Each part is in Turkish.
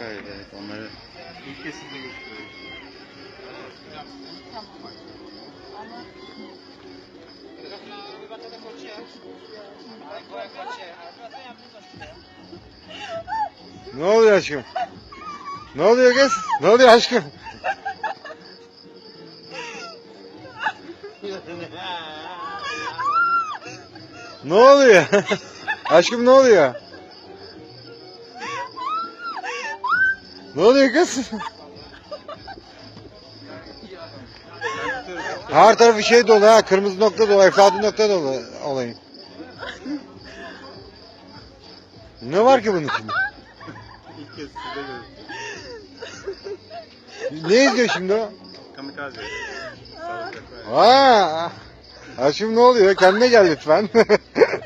Evet evet onları size gösteriyorum. Tamam. Ama Ne oluyor aşkım? Ne oluyor kız? Ne oluyor aşkım? ne oluyor? aşkım ne oluyor? Ne oluyor kız? Her tarafı şey dolu ha, kırmızı nokta dolu, efladi nokta dolu olayın. Ne var ki bunun içinde? İlk kez size gösteriyorum. Ne izliyor şimdi o? Kamikaze. Yani. Aa, aşkım ne oluyor? Kendine gel lütfen.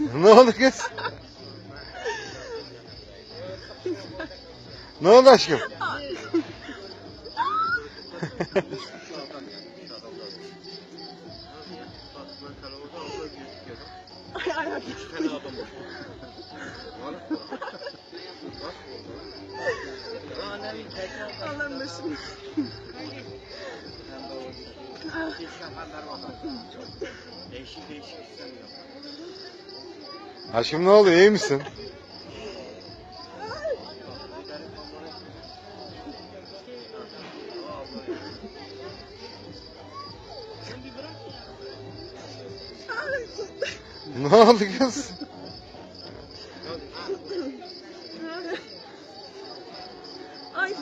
ne oldu kız? ne oldu aşkım? Allah'ım başım. Değişik değişik istemiyor. Aşkım ne oluyor? İyi misin? ne oldu kız? Ay.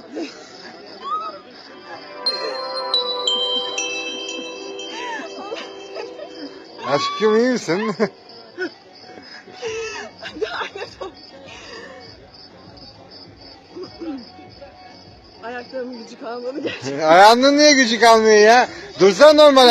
Aşkım iyi misin? Ayaklarımın gücü kalmadı gerçekten. Ayağının niye gücü kalmıyor ya? Dursan normal